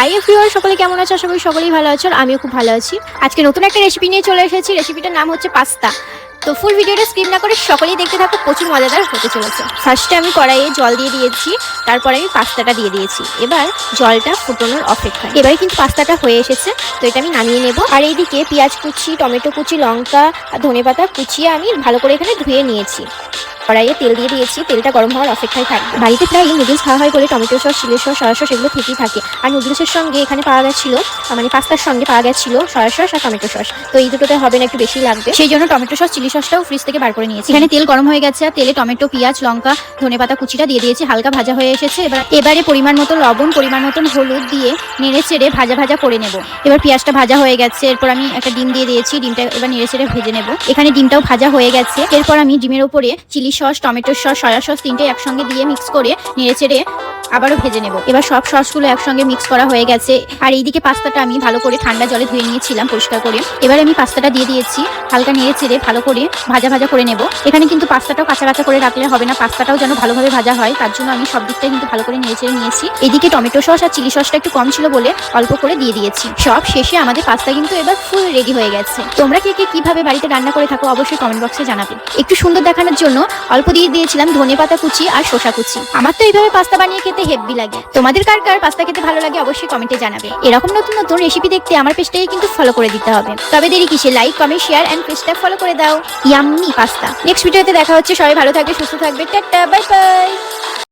Hi everyone সকলে কেমন আছো? আশা করি সকলেই ভালো আছো আমিও খুব ভালো আছি। আজকে নতুন একটা রেসিপি নিয়ে চলে এসেছি। রেসিপিটার নাম হচ্ছে পাস্তা। তো ফুল ভিডিওটা স্কিপ না করে সকলেই দেখতে থাকো, প্রচুর মজাদার হতে চলেছে। ফার্স্টে আমি কড়াইয়ে জল দিয়ে দিয়েছি, তারপরে আমি পাস্তাটা দিয়ে দিয়েছি। এবার জলটা ফুটনোর অপেক্ষা এবারে কিন্তু পাস্তাটা হয়ে এসেছে, তো এটা আমি নামিয়ে নেব। আর এইদিকে পেঁয়াজ কুচি, টমেটো কুচি, লঙ্কা আর ধনেপাতা কুচিয়ে আমি ভালো করে এখানে ধুয়ে নিয়েছি। কড়াইয়ে তেল দিয়ে দিয়েছি তেলটা গরম হওয়ার অপেক্ষায় থাকবে বাড়িতে প্রায় নুডলস খাওয়া হয় বলে tomato sauce chilli sauce soya sauce এগুলো থেকেই থাকে। আর নুডলসের সঙ্গে এখানে পাওয়া গেছিল মানে পাস্তার সঙ্গে পাওয়া গেছিল সয়া সস আর টমেটো সস। তো এই দুটোতে হবে না একটু বেশি লাগবে। সেই জন্য টমেটো সস চিলি সসটাও ফ্রিজ থেকে বার করে নিয়েছি। এখানে তেল গরম হয়ে গেছে আর তেলে টমেটো পেঁয়াজ লঙ্কা ধনেপাতা কুচিটা দিয়ে দিয়েছি হালকা ভাজা হয়ে এসেছে। এবার এবারে পরিমাণ মতো লবণ পরিমাণ মতন হলুদ দিয়ে নেড়ে চেড়ে ভাজা ভাজা করে নেব। এবার পেঁয়াজটা ভাজা হয়ে গেছে এরপর আমি একটা ডিম দিয়ে দিয়েছি ডিমটা এবার নেড়ে চেড়ে ভেজে নেব। এখানে ডিমটাও ভাজা হয়ে গেছে। এরপর আমি ডিমের উপরে chilli sauce tomato sauce soya sauce তিনটে একসঙ্গে দিয়ে মিক্স করে নেড়ে চেড়ে আবারও ভেজে নেব। এবার সব সসগুলো একসঙ্গে মিক্স করা হয়ে গেছে। আর এইদিকে পাস্তাটা আমি ভালো করে ঠান্ডা জলে ধুয়ে নিয়েছিলাম পরিষ্কার করে। এবার আমি পাস্তাটা দিয়ে দিয়েছি, হালকা নেড়ে চেড়ে ভালো করে ভাজা ভাজা করে নেব। এখানে কিন্তু পাস্তাটাও কাঁচা কাঁচা করে রাখলে হবে না, পাস্তাটাও যেন ভালোভাবে ভাজা হয়, তার জন্য আমি সব দিকটাই কিন্তু ভালো করে নেড়ে চেড়ে নিয়েছি। এদিকে টমেটো সস আর চিলি সসটা একটু কম ছিল বলে অল্প করে দিয়ে দিয়েছি। সব শেষে আমাদের পাস্তা কিন্তু এবার ফুল রেডি হয়ে গেছে। তোমরা কে কে কীভাবে বাড়িতে রান্না করে থাকো অবশ্যই কমেন্ট বক্সে জানাবে। একটু সুন্দর দেখানোর জন্য অল্প দিয়ে দিয়েছিলাম ধনে পাতা কুচি আর শসা কুচি। আমার তো এইভাবে পাস্তা বানিয়ে খেতে হেভি লাগে। তোমাদের কার কার পাস্তা খেতে ভালো লাগে অবশ্যই কমেন্টে জানাবে। এরকম নতুন নতুন রেসিপি দেখতে আমার পেজটাকে কিন্তু ফলো করে দিতে হবে। তবে দেরি কিসে? লাইক কমেন্ট শেয়ার অ্যান্ড পেজটা ফলো করে দাও। Yummy pasta. নেক্সট ভিডিওতে দেখা হচ্ছে। সবাই ভালো থাকবে, সুস্থ থাকবে। Tata bye bye